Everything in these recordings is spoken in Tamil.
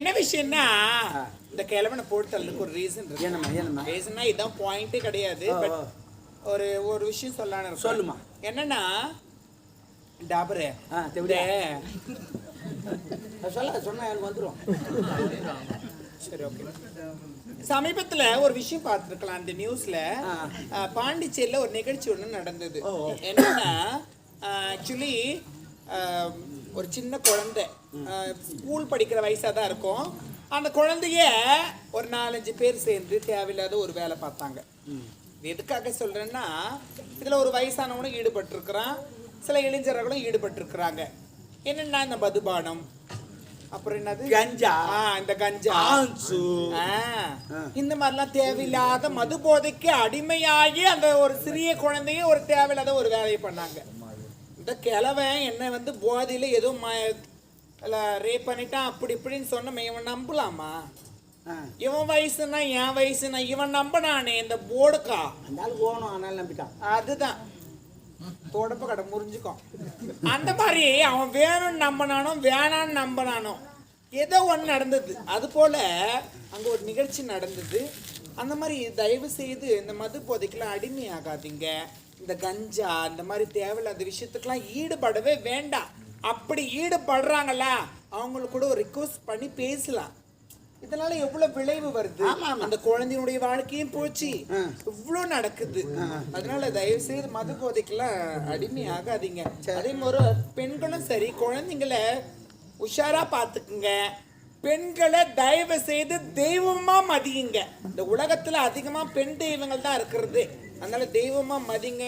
என்ன விஷயம்னா இந்த கிழவனை போட்டு தள்ளுக்கு ஒரு ரீசன் இருக்கு என்னம்மா என்னம்மா ரீசன்னா இதான் பாயிண்டே கிடையாது பட். ஒரு ஒரு விஷயம் சொல்லலாம்னு. சொல்லுமா. என்னன்னா டாபரே. சொல்ல சொன்னா எனக்கு வந்துரும் சரி ஓகே சமீபத்துல ஒரு விஷயம் பார்த்துருக்கலாம் அந்த நியூஸ்ல. பாண்டிச்சேரியில ஒரு நிகழ்ச்சி ஒண்ணு நடந்தது. என்னன்னா ஆக்சுவலி ஒரு சின்ன குழந்தை. ஸ்கூல் படிக்கிற வயசா தான் இருக்கும். அந்த குழந்தைய ஒரு நாலஞ்சு பேர் சேர்ந்து தேவையில்லாத ஒரு வேலை பார்த்தாங்க. எதுக்காக சொல்றேன்னா இதுல ஒரு வயசானவனும் ஈடுபட்டிருக்கிறான். சில இளைஞர்களும் ஈடுபட்டிருக்கிறாங்க. என்னன்னா இந்த மதுபானம். அப்புறம் என்னது? கஞ்சா. இந்த கஞ்சா. இந்த மாதிரிலாம் தேவையில்லாத மது போதைக்கு அடிமையாகி அந்த ஒரு சிறிய குழந்தைய ஒரு தேவையில்லாத ஒரு வேலையை பண்ணாங்க. இந்த கிழவன் என்ன வந்து போதையில ஏதோ ரேப் பண்ணிட்டான் அப்படி இப்படின்னு சொன்ன இவன் நம்பலாமா. இவன் வயசுனா என் வயசுனா இவன் நம்பினானே இந்த போடுக்கா அந்த ஆள் போகணும் ஆனால் நம்பிட்டான். அதுதான். தொடப்ப கடை முறிஞ்சுக்கும் அந்த மாதிரி அவன் வேணும்னு நம்பினானோ வேணான்னு நம்பினானோ ஏதோ ஒன்று நடந்தது. அது போல அங்கே ஒரு நிகழ்ச்சி நடந்தது. அந்த மாதிரி தயவு செய்து இந்த மது போதைக்கெல்லாம் அடிமையாகாதீங்க. இந்த கஞ்சா இந்த மாதிரி தேவையில்லாத விஷயத்துக்கெல்லாம் ஈடுபடவே வேண்டாம். அப்படி ஈடுபடுறாங்களா அவங்களுக்கு கூட ஒரு ரிக்வஸ்ட் பண்ணி பேசலாம். இதனால எவ்வளவு விளைவு வருது. அந்த குழந்தையினுடைய வாழ்க்கையும் போச்சு. இவ்வளவு நடக்குது. அதனால தயவு செய்து மது போதைக்கெல்லாம் அடிமை ஆகாதீங்க அதே மாதிரி பெண்களும் சரி குழந்தைங்கள உஷாரா பாத்துக்குங்க பெண்களை தயவு செய்து தெய்வமா மதியுங்க. இந்த உலகத்துல அதிகமா பெண் தெய்வங்கள் தான் இருக்கிறது. அதனால தெய்வமா மதிங்க.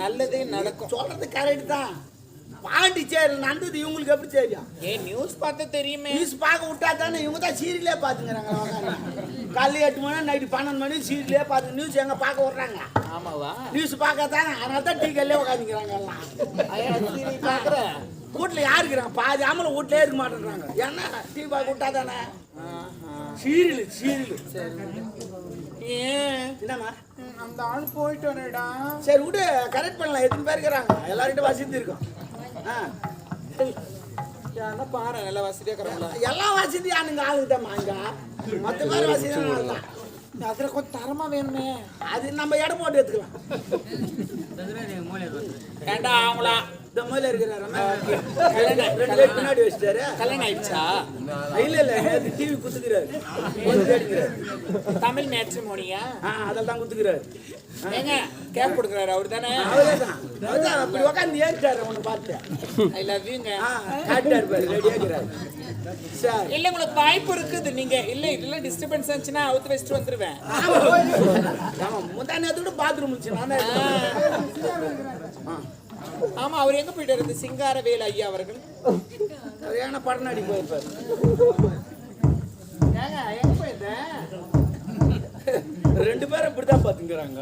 நல்லதே நடக்கும். சொல்றது கரெக்ட் தான். பாண்டிச்சேரி நடந்தது இவங்களுக்கு எப்படி தெரியும்? ஏன் நியூஸ் பார்த்தா தெரியுமே. நியூஸ் பார்க்க விட்டா தானே இவங்க தான் சீரியலே பார்த்துங்கிறாங்க காலையில் எட்டு மணி நைட்டு பன்னெண்டு மணி சீரியலே பார்த்து நியூஸ் எங்க பார்க்க விட்றாங்க? ஆமாவா? நியூஸ் பார்க்க தானே அதனால தான் டீ கல்லே உட்காந்துக்கிறாங்க எல்லாம். பாக்குறேன் வீட்டில் யார் இருக்கிறாங்க பாதி ஆமலை வீட்டிலே இருக்க மாட்டேங்கிறாங்க ஏன்னா டீ பார்க்க விட்டா தானே சீரியல். சீரியல் என்னம்மா? அந்த ஆள் போயிட்டு வரடா சரி விடு கரெக்ட் பண்ணலாம். எத்தனை பேர் இருக்கிறாங்க? எல்லார்கிட்ட வசதி இருக்கும். ஆ. யாருன்னா பாரு நல்ல வசதியா இருக்கிறாங்களா எல்லாம் வசதி ஆனுங்க ஆளுதாம்மா இங்க. மற்ற பேர் வசதி தான் அதுல கொஞ்சம் தரமா வேணுமே. அது நம்ம இடம் போட்டு எடுத்துக்கலாம். ஏண்டா அவங்களா மாதிரி இருக்கிறாரு? ரெண்டு பேர் பின்னாடி வச்சுட்டாரு. கல்யாணம் ஆயிடுச்சா? இல்ல இல்ல டிவி குத்துக்கிறாரு. தமிழ் மேட்ரிமோனியா? ஆ அதில் தான் குத்துக்கிறாரு ஏங்க கேப் கொடுக்குறாரு அவர் தானே அப்படி உட்காந்து ஏறிட்டாரு உன்னை பார்த்து. ஐ லவ் யூங்க காட்டாரு பாரு இல்ல உங்களுக்கு வாய்ப்பு இருக்குது நீங்க. இல்ல இதுல டிஸ்டர்பன்ஸ் இருந்துச்சுன்னா அவுத்து வச்சுட்டு வந்துருவேன். ஆமா முந்தா நேரத்து கூட பாத்ரூம் இருந்துச்சு நான். ஆமா அவர் எங்க போயிட்டாரு? சிங்காரவேல் ஐயா அவர்கள். அவர் ஏன்னா படம் அடி போயிருப்பாரு ஏங்க எங்க போயிருந்தேன் ரெண்டு பேரும் இப்படிதான் பாத்துக்கிறாங்க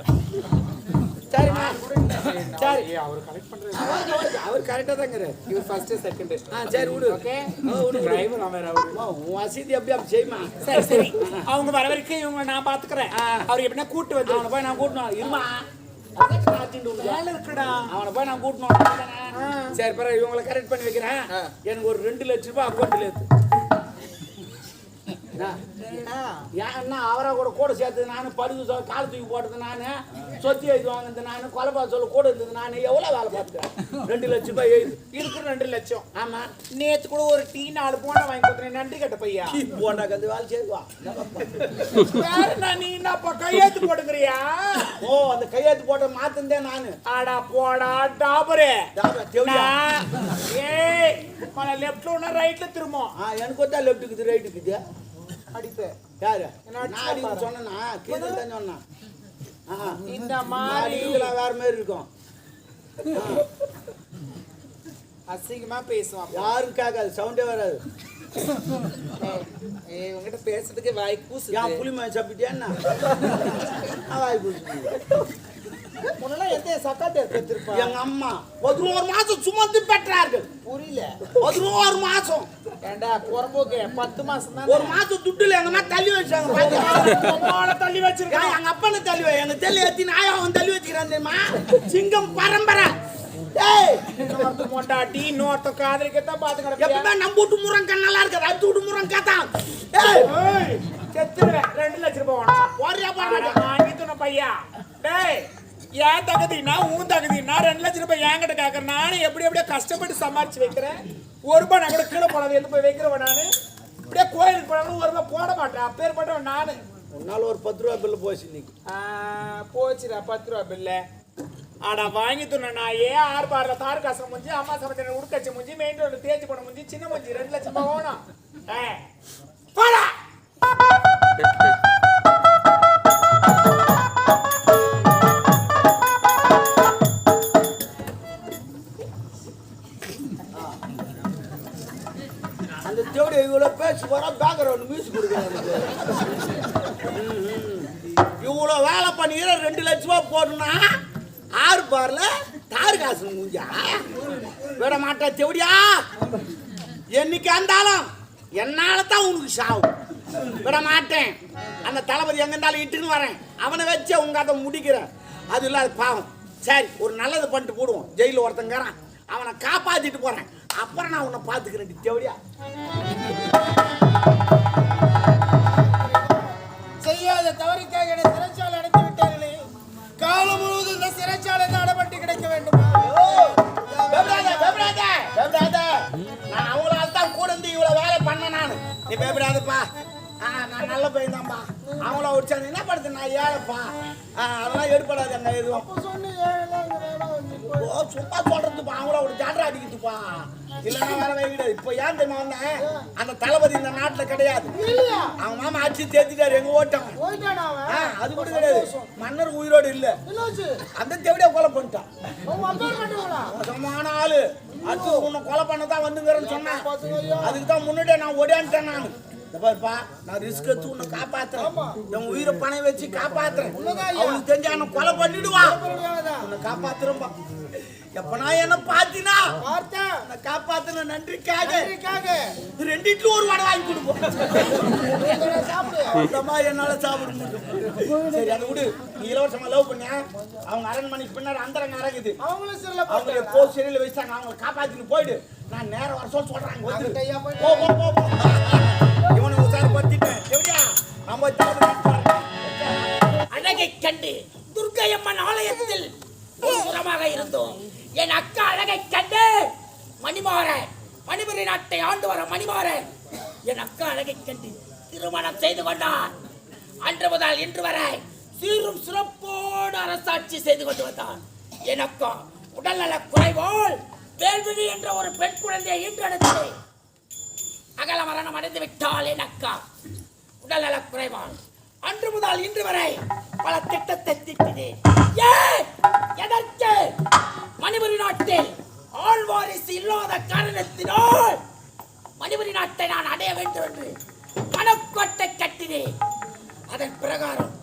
சரிம்மா. சரி. அவர் கலெக்ட் பண்றது அவர் கரெக்டாக தாங்கிறாரு. இவர் ஃபர்ஸ்ட் செகண்ட் ஆ சரி விடு. ஓகே? விடு. டிரைவர் அவன் அவரு உன் வசதி அப்படி அப்படி செய்யுமா சரி சரி. அவங்க வர வரைக்கும் இவங்க நான் பாத்துக்கிறேன் அவர் எப்படின்னா கூட்டு வந்து அவனை போய் நான் கூட்டணும் இருமா. அவனை போய் நான் கூட்டணும் சரி பரவாயில்ல இவங்களை கரெக்ட் பண்ணி வைக்கிறேன். எனக்கு ஒரு ரெண்டு லட்ச ரூபாய் அக்கௌண்ட்ல ஏத்து? ஏன்னா அவரை கூட கூட சேர்த்தது நானு சொல் கால் தூக்கி போட்டது நானு சொத்தி எழுதி வாங்கினது நானு கொலைப்பா சொல்ல கூட இருந்தது நானு எவ்வளவு வேலை பார்த்துக்கிறேன் ரெண்டு லட்ச ரூபாய் எழுது. இருக்கிற ரெண்டு லட்சம். ஆமா. நேத்து கூட ஒரு டீ நாலு போன வாங்கி கொடுத்துறேன் நன்றி கட்ட பையா? போண்டா கந்து வேலை செய்வா நான் நீ என்னப்பா கையெழுத்து போட்டுக்கிறியா? ஓ அந்த கையெழுத்து போட்ட மாத்தந்தே நானு. ஆடா போடா டாபரே. ஏய் லெஃப்ட்ல ஒண்ணு ரைட்ல திரும்பும். எனக்கு ஒத்தா லெஃப்ட்டுக்குது ரைட்டுக்குது அடிப்பேன் யாரு? நான். சொன்னேனா? கீழே சொன்னேன். இந்த மாதிரி வேற மாதிரி இருக்கும். அசிங்கமா பேசுவான். யாரும் கேட்காது சவுண்டே வராது. உங்ககிட்ட பேசுறதுக்கு வாய் ஏன் கூசுது புளி மாதிரி சாப்பிட்டியான்னா வாய் முன்னெல்லாம் எந்த எடுத்திருப்பா எங்க அம்மா பதினோரு மாசம் சுமந்து பெற்றார்கள். புரியல. பதினோரு மாசம். ஏண்டா புறம்போக்கு பத்து மாசம் ஒரு மாசம் துட்டுல எங்க அம்மா தள்ளி வச்சாங்க? தான் தள்ளி வச்சிருக்கான் ஏன் எங்க அப்பனை தள்ளி வை. எங்க தள்ளி ஏத்தி நாயா அவன் தள்ளி வச்சுக்கிறான் தெரியுமா? சிங்கம் பரம்பரை. டேய் இன்னொருத்த காதலிக்கத்தான் பாத்து கிடப்பியா எப்பவுமே நம்ம வீட்டு முருங்கா நல்லா இருக்குது. அடுத்த வீட்டு முருங்கா தான் டேய் ஏய், செத்துருவேன். ரெண்டு லட்சம் ரூபாய் வேணும். போறியா அட, பாருங்க வாங்கி துண்ண பையா. டேய் ஏன் தகுதினா உன் தகுதினா ரெண்டு லட்சம் ரூபாய் என்கிட்ட கேட்கறேன் நானும் எப்படி எப்படியோ கஷ்டப்பட்டு சம்பாரிச்சு வைக்கிறேன். ஒரு ரூபாய் நான் கூட கீழே போனது எடுத்து போய் வைக்கிறவன் நானு? இப்படியே கோயிலுக்கு போனாலும் ஒரு ரூபாய் போட மாட்டேன். அப்பேற்பட்டவன் நானு. உன்னால ஒரு பத்து ரூபா பில்லு போச்சு இன்னைக்கு. ஆ, போச்சுடா பத்து ரூபா பில்ல ஆடா வாங்கி துண்ண நான் ஏன் ஆறு பார்ல தார் காசம் முடிஞ்சு அம்மா சமைச்ச உடுக்கச்சி முடிஞ்சு மெயின் ரோடு தேய்ச்சி போட முடிஞ்சு சின்ன முடிஞ்சு ரெண்டு லட்சம் ரூபாய் வேணும் ஏய், போடா. போடணும்னா ஆறு பாரில் தார் காசு முடிஞ்சா விட மாட்டா செவடியா? என்னைக்கு இருந்தாலும் என்னால தான் உனக்கு சாவும். விட மாட்டேன். அந்த தளபதி எங்க இருந்தாலும் இட்டுன்னு வரேன். அவனை வச்சு உங்க அதை முடிக்கிறேன். அது இல்லாத பாவம். சரி ஒரு நல்லது பண்ணிட்டு போடுவோம். ஜெயிலில் ஒருத்தங்கிறான் அவனை காப்பாத்திட்டு போறேன். அப்புறம் நான் உன்னை பார்த்துக்கிறேன் தேவடியா செய்யாத தவறுக்காக நான் அவங்களால தான் கூட இருந்து இவ்வளவு வேலை பண்ண நானு. நீ பயப்படாதப்பா. ஆ, நான் நல்ல பையன்தான்பா. அவங்கள ஒடிச்சா என்ன படுத்து நான் ஏழைப்பா. ஆ, அதெல்லாம் எடுபடாது அங்க எதுவும். ஓ, சும்மா சொல்றதுப்பா. அவங்கள ஒரு ஜால்ரா அடிக்குதுப்பா. இல்லைன்னா வேற வழி கிடையாது. இப்போ ஏன் தெரியுமா வந்தேன்? அந்த தளபதி இந்த நாட்டுல கிடையாது. அவங்க மாமா ஆட்சி தேத்திட்டாரு எங்க ஓட்டம். அது கூட கிடையாது. மன்னர் உயிரோடு இல்ல. அந்த தேவடியா கொலை பண்ணிட்டான். மோசமான ஆளு. அடுத்து உன்னை கொலை பண்ண தான் வந்துங்கிறேன்னு சொன்னேன். அதுக்கு தான் முன்னாடியே நான் ஓடியான்ட்டேன் நான். பாருப்பா நான் ரிஸ்க் எடுத்து உன்னை காப்பாத்துறேன். என் உயிரை பணம் வச்சு காப்பாத்துறேன். அவனுக்கு தெரிஞ்சா என்ன கொலை பண்ணிடுவான் உன்னை காப்பாத்துறேன்பா. எப்ப நான் என்ன பாத்தினா உன்னை காப்பாத்துன நன்றிக்காக. ரெண்டு இட்லி ஒரு வடை வாங்கி கொடுப்போம். அந்த மாதிரி என்னால சாப்பிட முடியும். சரி அதை விடு. நீ இலவசமா லவ் பண்ண. அவங்க அரண்மனைக்கு பின்னாடி அந்தரங்க இருக்குது அவங்க எப்போ சிறையில் வச்சாங்க. அவங்களை காப்பாத்திட்டு போயிடு. நான் நேரம் வர சொல்ல சொல்றாங்க. போ போ போ. பத்திட்டேன் எப்படியா? நம்ம அழகை கண்டு துர்க்கை அம்மன் ஆலயத்தில் புறமாக இருந்தோம். என் அக்கா அழகை கண்டு மணிமாறன் மணிபுரி நாட்டை ஆண்டு வர மணிமாறன் என் அக்கா அழகை கண்டு திருமணம் செய்து கொண்டார். அன்று முதல் இன்று வரை சீரும் சிறப்போடு அரசாட்சி செய்து கொண்டு வந்தான் என் அக்கா உடல்நல குறைவோல் வேல்விழி என்ற ஒரு பெண் குழந்தையை ஈன்றெடுத்து அகல மரணம் அடைந்து விட்டால் எனக்கா உடல்நலக் குறைவான் அன்று முதல் இன்று வரை பல திட்டத்தை திட்டினேன். ஏன்? எதற்கு? மணிபுரி நாட்டில் ஆழ்வாரிசு இல்லாத காரணத்தினால் மணிபுரி நாட்டை நான் அடைய வேண்டும் என்று மனக்கோட்டை கட்டினேன். அதன் பிரகாரம்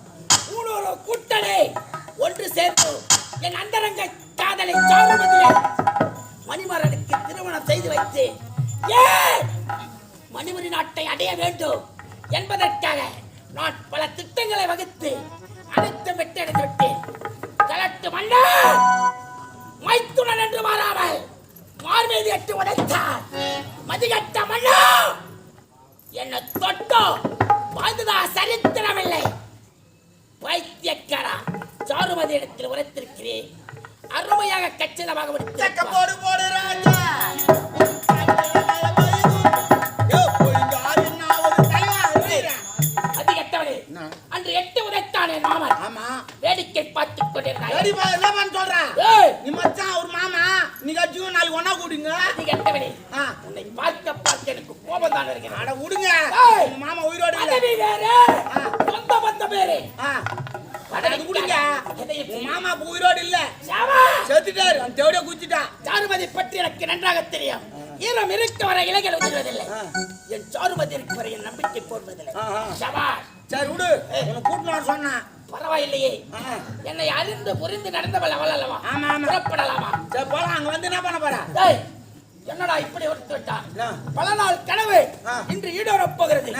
மூணூறு கூட்டலை ஒன்று சேர்த்து என் அந்தரங்க காதலை சாருமதியை மணிமரனுக்கு திருமணம் செய்து வைத்தேன். ஏன்? மணிமுடி நாட்டை அடைய வேண்டும் என்பதற்காக நான் பல திட்டங்களை வகுத்து அனைத்து வெட்டெடுத்து விட்டேன். கலட்டு மன்னர் மைத்துனன் என்று மாறாமல் மார்மீது எட்டு உடைத்தார் உயிரோடு இல்ல செத்துட்டாரு. அந்த தேவடிய குச்சிட்டா சாருமதி பற்றி எனக்கு நன்றாக தெரியும். ஈரம் இருக்க வரை இலைகள் உதிர்வதில்லை ஆ. என் சாருமதி இருக்கு வரை என் நம்பிக்கை போடுவதில்லை. சபாஷ் சரி விடு. வர சொன்னேன் பரவாயில்லையே. என்னை அறிந்து புரிந்து நடந்தவள் அவள் அல்லவா. புறப்படலாமா? சரி போலாம். அங்க வந்து என்ன பண்ண போற? என்னடா இப்படி ஒருத்து பல நாள் கனவு இன்று ஈடேற போகிறது.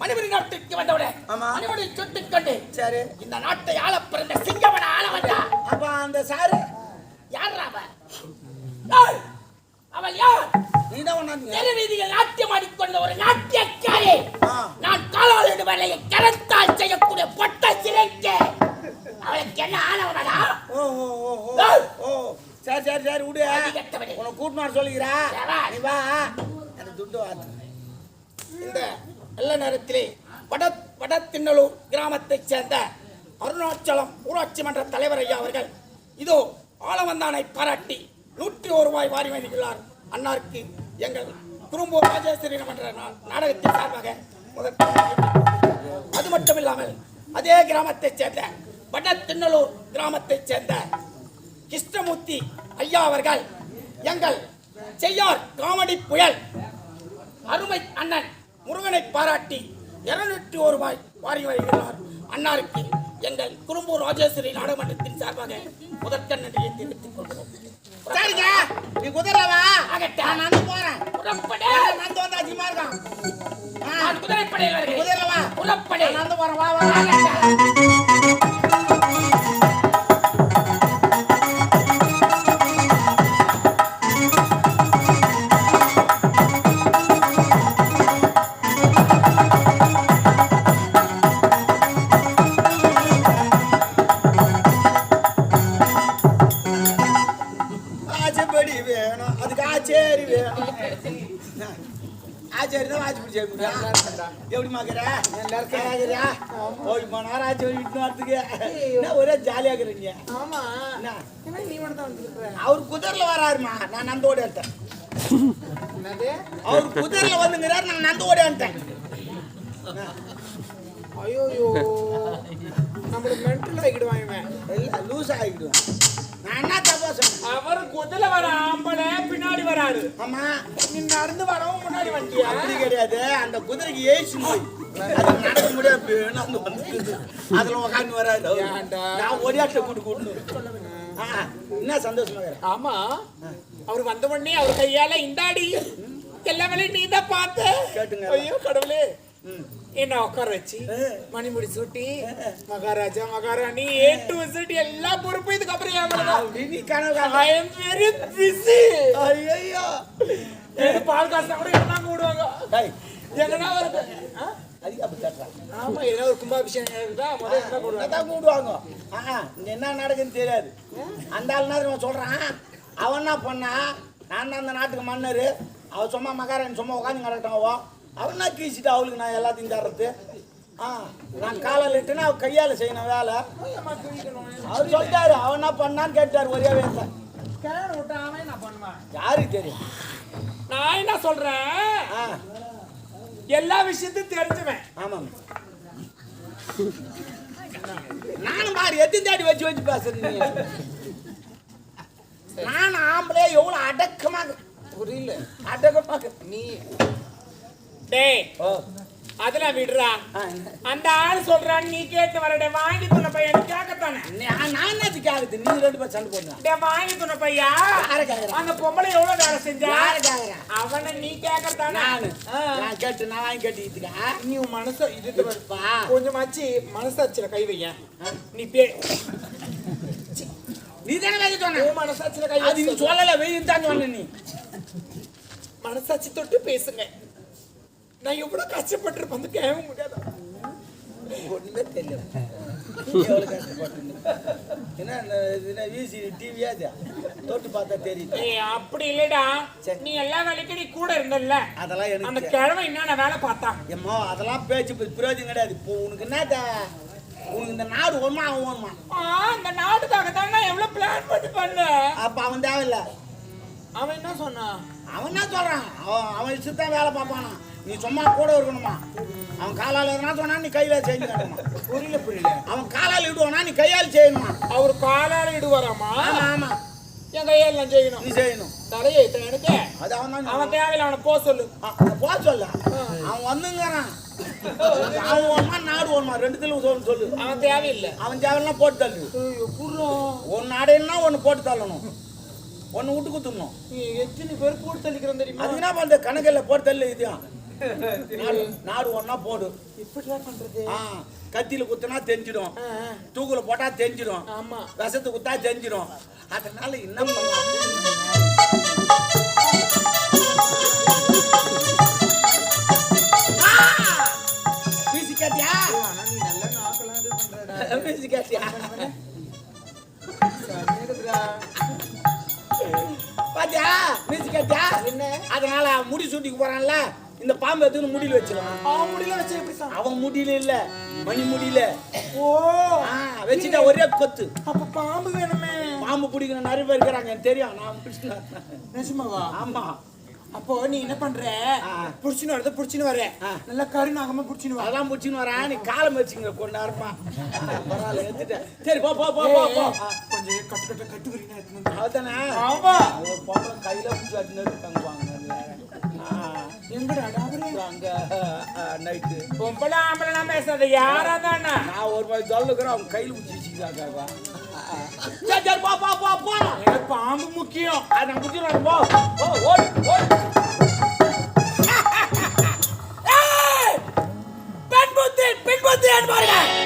மணிபுரி நாட்டுக்கு வந்தவுடன் மணிபுரி சுட்டுக் கொண்டு சரி. இந்த நாட்டை ஆள பிறந்த சிங்கமன ஆள வந்தா? அப்ப அந்த சாரு. யாரா? அவன் அவள் யார் தெருவீதியில் நாட்டியம் ஆடிக்கொண்ட ஒரு நாட்டியக்காரி. நான் காலாளிடு வேலையை கரத்தால் செய்யக்கூடிய பொட்ட சிறைக்கே சரி சரி விடு. உனக்கு கூட்டு வர சொல்லிக்கிறா சரி. நீ வா. அந்த துட்டு வாத்து இந்த நல்ல நேரத்திலே வட வடத்திண்ணலூர் கிராமத்தைச் சேர்ந்த அருணாச்சலம் ஊராட்சி மன்ற தலைவர் ஐயா அவர்கள் இதோ ஆலவந்தானை பாராட்டி நூற்றி ஒரு ரூபாய் வாரி வழங்கியுள்ளார் அன்னாருக்கு எங்கள் குறும்பூர் ராஜேஸ்வரி மன்ற நா- நாடகத்தின் சார்பாக அது மட்டும் இல்லாமல் அதே கிராமத்தைச் சேர்ந்த வடத்திண்ணலூர் கிராமத்தைச் சேர்ந்த கிருஷ்ணமூர்த்தி ஐயா அவர்கள். எங்கள் செய்யார் காமெடி புயல். அருமை அண்ணன் முருகனை பாராட்டி இருநூற்றி ஒரு ரூபாய் வாரி வருகிறார். அன்னாருக்கு எங்கள் குறும்பூர் ராஜேஸ்வரி நாடாளுமன்றத்தின் சார்பாக முதற்கண் நன்றியை தெரிவித்துக் கொள்கிறோம். சரிங்க. நீ குதிரை வா. ஆகட்டும். நான் போறேன். புறப்படு. நடந்து வந்தா அதிகமா இருக்கான் நான் குதிரைப்படையில் வருகிறேன். குதிரை வா. புறப்படு. நான் போறேன். வா வா வா. வேணும். அதுக்கு ஆச்சேரி வேணும். ஆச்சேரி தான் ஆச்சு பிடிச்ச எப்படி மாக்கிற எல்லாருக்கிறியா ஓய் மணி நேரம் ஆச்சு விட்டு வரதுக்கு. ஒரே ஜாலியா இருக்கிறீங்க? ஆமா. அவர் குதிரைல வராருமா? நான் நந்த ஓடி வந்துட்டேன். அவர் குதிரைல வந்துங்கிறாரு நான் நந்த ஓடி வந்துட்டேன். ஐயோயோ நம்மளுக்கு மென்டல் ஆகிடுவான் இவன். இல்ல லூஸ் ஆகிடுவேன் நான் என்ன தப்பா சொன்னேன்? அவர் குதிரை வர ஆம்பளை பின்னாடி வராரு. ஆமா. நீ நடந்து வரவும் முன்னாடி வண்டியா? அப்படி கிடையாது. அந்த குதிரைக்கு ஏசி நோய் அது நடக்க முடியாது. வந்து அதுல கூட்டு கூட்டு ஆ, என்ன சந்தோஷமா ஆமா. அவர் வந்த உடனே அவர் கையால இந்தாடி. எல்லா வேலையும் நீ தான் பார்த்த. கேட்டுங்க. ஐயோ கடவுளே. என்ன உட்கார வச்சு மணிமுடி சூட்டி மகாராஜா மகாராணி ஏ டு Z எல்லா பொறுப்பும் இதுக்கப்புறம் என் மேலதான். அப்படி நீ கனவு I am very busy. ஐயோ எனக்கு பால் காசு கூட என்ன கூடுவாங்க எங்கன்னா கட்டுறான் ஆமா ஏதோ ஒரு கும்பாபிஷேகம் இருக்குதா? முதல்ல என்ன கூடுவாங்க இங்க என்ன நடக்குதுன்னு தெரியாது. அந்த ஆள் நேரம் சொல்றான்? அவன் என்ன பண்ணா? நான் அந்த நாட்டுக்கு மன்னர். அவ சும்மா மகாராணி சும்மா உட்காந்து அவ அவன் என்ன கீச்சிட்டு அவளுக்கு நான் எல்லாத்தையும் தர்றது. ஆ நான் காலையில் இட்டுனா அவ கையால் செய்யணும் வேலை. அவர் சொல்லிட்டாரு அவன் என்ன பண்ணான்னு கேட்டாரு ஒரே வேலை. நான் யாருக்கு தெரியும்? நான் என்ன சொல்றேன்? எல்லா விஷயத்தையும் தெரிஞ்சுவேன். ஆமாம். நானும் பாரு எத்தனை தாடி வச்சு வச்சு பேசுறேன் நான் ஆம்பளை எவ்வளவு அடக்கமாக புரியல. அடக்கமாக நீ டேய் அதெல்லாம் விடுறா. அந்த ஆள் சொல்றான் நீ கேட்டு வரடே வாங்கி துண பையன் கேட்கத்தானே? நான் என்னத்துக்கு ஆகுது நீங்க ரெண்டு பேரும் சண்டை டே வாங்கி துண பையா? அந்த பொம்பளை எவ்வளவு வேலை செஞ்சா? அவனை நீ கேட்கத்தானே? நானு. கேட்டு நான் வாங்கி கேட்டுக்கிட்டுக்கா நீ உன் மனச இது கொஞ்சமாச்சு மனசாட்சியில கை வைய நீ பே நீ தானே வைக்க சொன்ன உன் மனசாட்சியில கை அது நீ சொல்லல வெயில் தான் சொன்ன நீ. மனசாட்சி தொட்டு பேசுங்க. நான் எவ்வளவு கஷ்டப்பட்டு வந்து கேட்க முடியாது? ஒண்ணுமே தெரியல. எவ்வளவு கஷ்டப்பட்டு என்ன இந்த- வீசி டிவியா தொட்டு பார்த்தா தெரியுது. ஏய் அப்படி இல்லடா. நீ எல்லா வேலைக்கும் நீ கூட இருந்தல்ல. அதெல்லாம் அந்த எனக்கு கிழமை என்னென்ன வேலை பார்த்தான் ஏம்மா அதெல்லாம் பேச்சு பிரயோஜனம் கிடையாது. இப்போ உனக்கு என்ன தே- உனக்கு இந்த நாடு ஒன்றுமா ஆ, அந்த நாட்டுக்காக தான் நான் எவ்வளவு பிளான் பண்ணி பண்ணேன்? அப்போ அவன் தேவையில்ல. அவன் என்ன சொன்னான்? அவன் என்ன சொல்றான்? அவன் அவன் இஷ்டத்தான் வேலை பார்ப்பானா நீ சும்மா கூட இருக்கணுமா? அவன் காலால் எதனா சொன்னா நீ கையில காட்டணுமா புரியல புரியல. அவன் காலால் இடுவானா நீ கையால் செய்யணுமா? அவர் காலால இடுவாராமா? ஆமா என் கையால நான் செய்யணும். நீ செய்யணும். தலையை எனக்கு அது அவன் அவன் தேவையில்ல அவனை போக சொல்லு. போக சொல்ல. அவன் வந்துங்கிறான். அவன் ஒன்மா நாடு ஒன்மா ரெண்டுத்துல சொல்லு சொல்லு. அவன் தேவையில்லை. அவன் தேவையெல்லாம் போட்டு தள்ளு. ஒன்னு அடையணும்னா ஒன்னு போட்டு தள்ளணும். ஒன்னு விட்டு குத்துடணும். நீ எத்தனை பேர் போட்டு தள்ளிக்கிறோம் தெரியுமா? அது என்ன பண்ற கணக்கில் போட்டு தள்ளு இதையும். நாடு ஒன்னா போடு. இப்படிலாம் பண்றது? கத்தியில குத்துனா தெரிஞ்சிடும். தூக்குல போட்டா தெரிஞ்சிடும். ஆமா. விஷத்தை குத்தா தெரிஞ்சிடும். அதனால என்ன பண்ணலாம் வீசி கட்டியா? மியூசிக் கேட்டியா? பாத்தியா? மியூசிக் கேட்டியா? என்ன? அதனால முடி சூட்டிக்கு போறான்ல. இந்த பாம்பு எடுத்து முடியல வச்சிடலாம். அவன் முடியல வச்சு எப்படி அவன் முடியல இல்ல மணி முடியல. ஓ வச்சுட்டா ஒரே கொத்து. அப்ப பாம்பு வேணுமே. பாம்பு பிடிக்கணும் நிறைய பேர் இருக்கிறாங்க தெரியும். நான் நிஜமாவா? ஆமா. அப்போ நீ என்ன பண்ற. புடிச்சுன்னு வரத புடிச்சுன்னு வர. நல்லா கருநாகமா புடிச்சுன்னு வர அதெல்லாம் பிடிச்சின்னு வரேன். நீ காலம் வச்சுங்க கொண்டு நேரமா பரவாயில்ல எடுத்துட்டேன். சரி போ போ போ போ கொஞ்சம் கட்டு கட்டு கட்டு வரீங்க. அதுதானே ஆமா. பொம்பளை கையில பிடிச்சி எங்கடா டாபரே அங்க நைட்டு பொம்பளை ஆம்பளை பேசாத யாரா தானே நான் ஒரு மாதிரி சொல்லுக்கிறேன் அவங்க கையில் பிடிச்சி வச்சுக்கிறாங்க சரி சரி போ போ போ போ. எனக்கு பாம்பு முக்கியம். அது நான் பிடிச்சிடுறேன் போ. போ ஓடு ஓடு! பெண் புத்தி பெண் புத்தி என்பார்கள்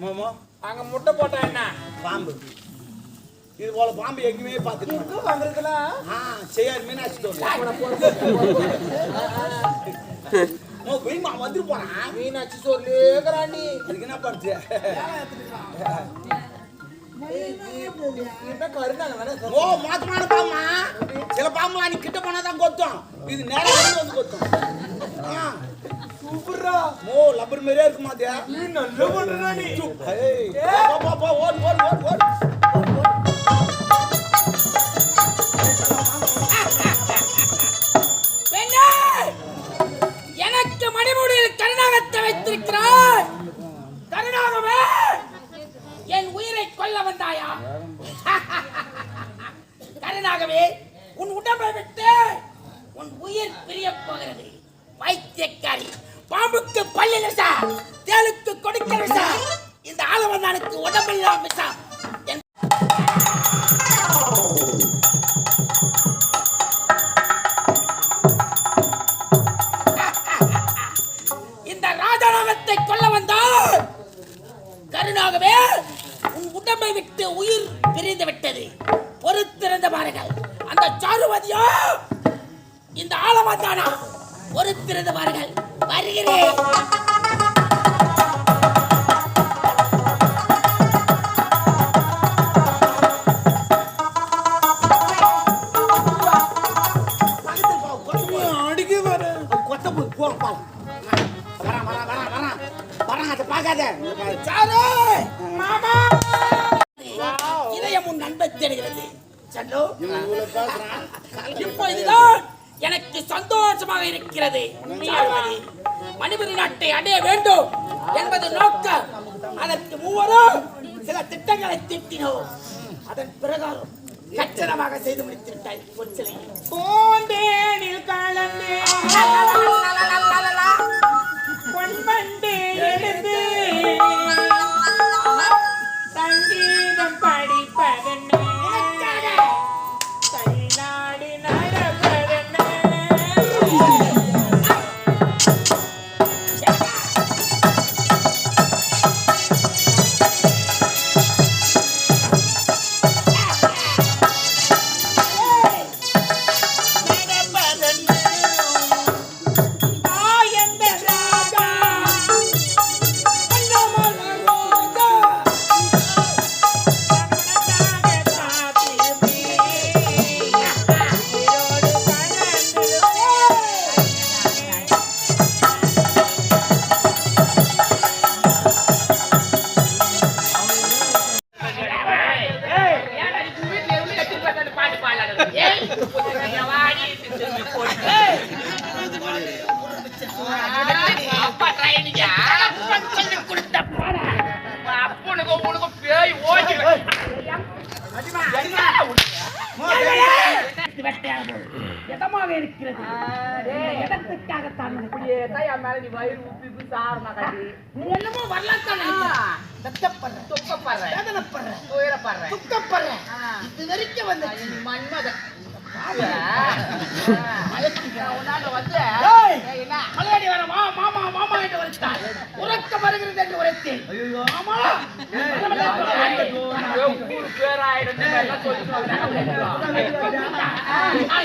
மோமோ அங்க முட்டை போட்டா என்ன? பாம்பு. இது போல பாம்பு எங்கேயுமே பார்த்துட்டு ஆ செய்யார் மீனாட்சி ஓ வெயிமா வந்துட்டு போறான் மீனாட்சி சொல்லேக்கிறாண்டி அதுக்கு என்ன பண்ணுச்சு ஓ மோசமான பாம்பா. சில பாம்புலாம் நீ கிட்ட போனா தான் கொத்தும். இது நேரம் வந்து கொத்தும். ஆ, சூப்பர்ரா ஓ லப்பர் மாதிரியே இருக்கு மாதிரியா நீ நல்லா பண்றா நீ. ஏய், போ, போ, ஓடு, ஓடு, ஓடு, ஓடு. விட்டது. பொறுத்திருந்த பாருங்கள். அந்த சாருவதியோ இந்த ஆழமா தானா பொறுத்திருந்த பாருங்கள். வருகிறேன். தீட்டினோம் அதன் பிரகாரம் கச்சிதமாக செய்து முடித்து விட்டாய் பொச்சிலை பூந்தேனில் கலந்து எதமாக இருக்கிறது எதற்காகத்தான் இப்படியே தான் மேல நீ வயிறு உப்பி உப்பி சாரணா கட்டி நீ என்னமோ வரலாத்தான் வெத்தப்படுற துக்கப்படுற வேதனைப்படுற துயரப்படுற துக்கப்படுற இது வரைக்கும் வந்து மன்மதன். மலையாடி வர மாமா மாமா என்று வருத்தார் உறக்க வருகிறது என்று உரைத்தேன். மாமா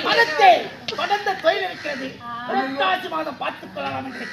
மதத்தை தொடர்ந்த தொழில் இருக்கிறது. புரட்டாசி மாதம் பார்த்துக் கொள்ளலாம் என்று